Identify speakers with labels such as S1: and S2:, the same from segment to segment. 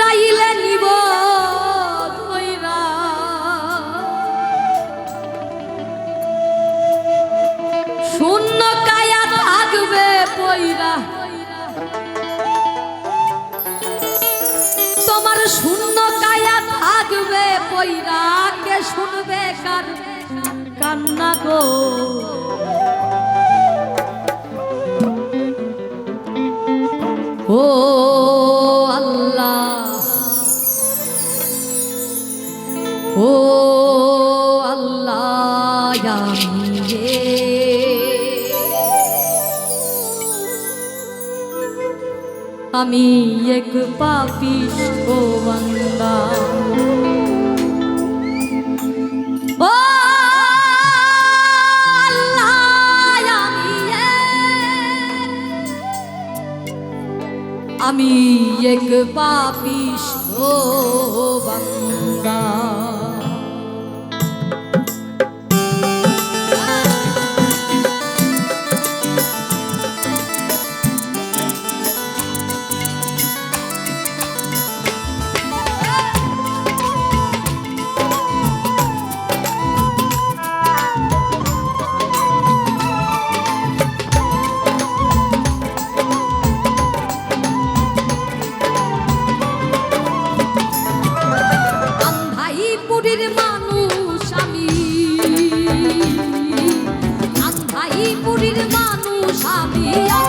S1: আজরাইলে নিব ধইরা শূন্য কায়া থাকবে পইরা। তোমার শূন্য কায়া থাকবে পইরা। কে শুনবে কার কান্না গো? ও আমি এক পাপিষ্ঠ বান্দা। আমি এক পাপিষ্ঠ বান্দা। আমি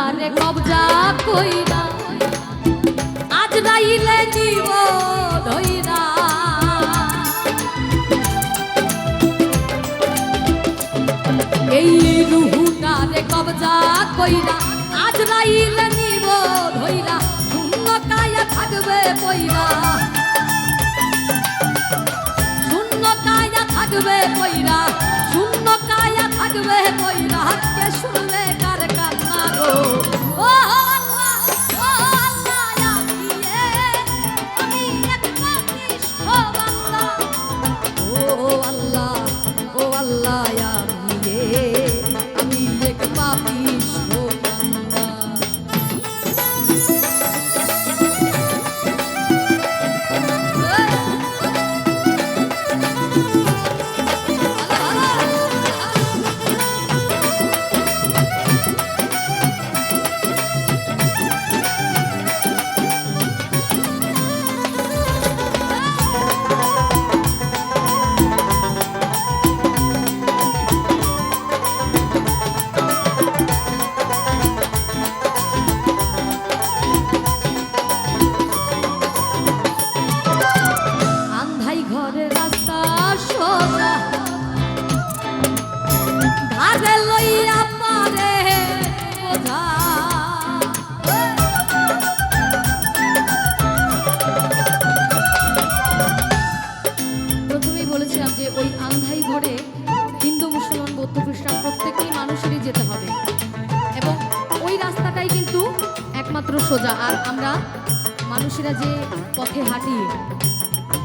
S1: রুহুটারে কবজা কইরা। আজ রাইলে নিব ধইরা এই রুহুটারে কবজা কইরা, আজ রাইলে নিব ধইরা শূন্য কায়া থাকবে পইরা। শূন্য কায়া থাকবে পইরা। কায়া থাকবে পইরা। কে শুনলে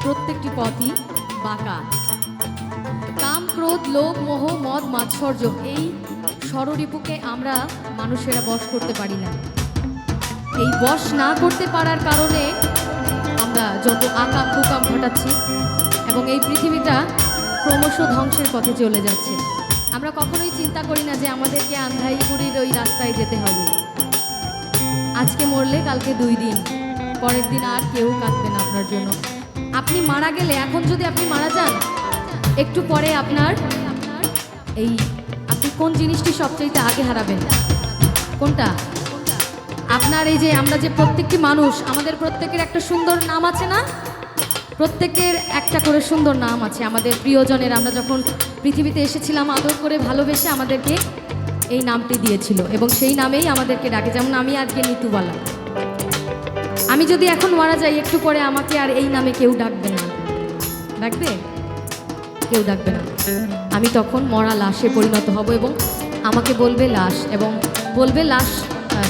S1: প্রত্যেকটি পথই বাঁকা। কাম, ক্রোধ, লোভ, মোহ, মদ, মাৎসর্য, এই ষড়রিপুকে আমরা মানুষেরা বশ করতে পারি না। এই বশ না করতে পারার কারণে আমরা যত আকাম, কুকাম ঘটাচ্ছি এবং এই পৃথিবীটা ক্রমশ ধ্বংসের পথে চলে যাচ্ছে। আমরা কখনোই চিন্তা করি না যে আমাদেরকে আন্ধাইপুরীর ওই রাস্তায় যেতে হবে। আজকে মরলে কালকে দুই দিন, পরের দিন আর কেউ কাঁদবে না আপনার জন্য। আপনি মারা গেলে, এখন যদি আপনি মারা যান, একটু পরে আপনার এই, আপনি কোন জিনিসটি সবচাইতে আগে হারাবেন? কোনটা? আপনার এই যে আমরা যে প্রত্যেকটি মানুষ, আমাদের প্রত্যেকের একটা সুন্দর নাম আছে না? প্রত্যেকের একটা করে সুন্দর নাম আছে। আমাদের প্রিয়জনের, আমরা যখন পৃথিবীতে এসেছিলাম, আদর করে ভালোবেসে আমাদেরকে এই নামটি দিয়েছিল। এবং সেই নামেই আমাদেরকে ডাকে। যেমন আমি আজকে নিতু নিতুবালা। আমি যদি এখন মারা যাই, একটু পরে আমাকে আর এই নামে কেউ ডাকবে না। ডাকবে? কেউ ডাকবে না। আমি তখন মরা লাশে পরিণত হব এবং আমাকে বলবে লাশ এবং বলবে লাশ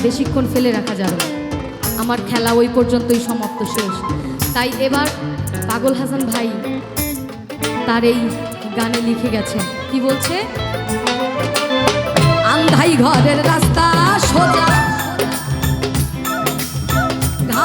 S1: বেশিক্ষণ ফেলে রাখা যাবে আমার খেলা ওই পর্যন্তই সমাপ্ত শেষ। তাই এবার পাগল হাসান ভাই তার এই গানে লিখে গেছে। কি বলছে? আন্ধাই ঘরের রাস্তা সোজা।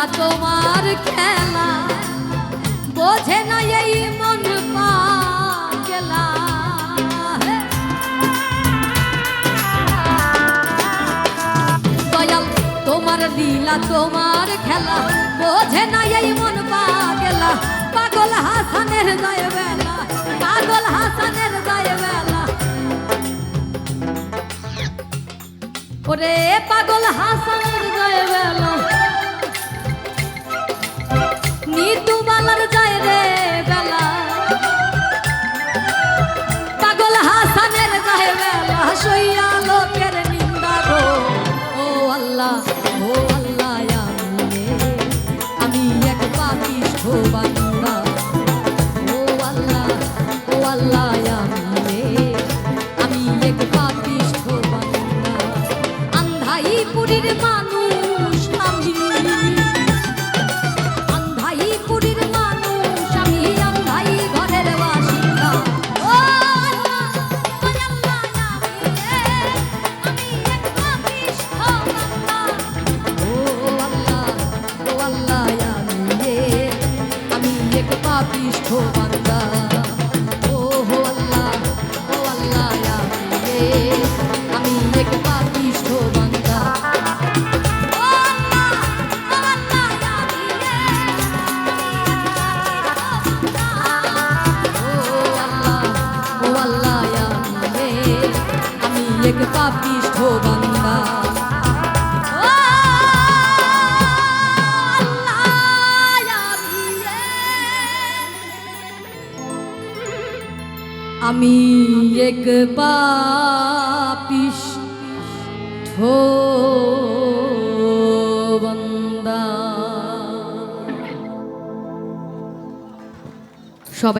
S1: লীলা তোমার খেলা। বোঝে না এই মন তোমার লীলা তোমার খেলা। বোঝে না এই মন পাগলা পাগল হাসানের জয় বেলা পাগল হাসানের জয় বেলা ওরে পাগল হাসানের জয় বেলা আমি এক পাপিষ্ঠ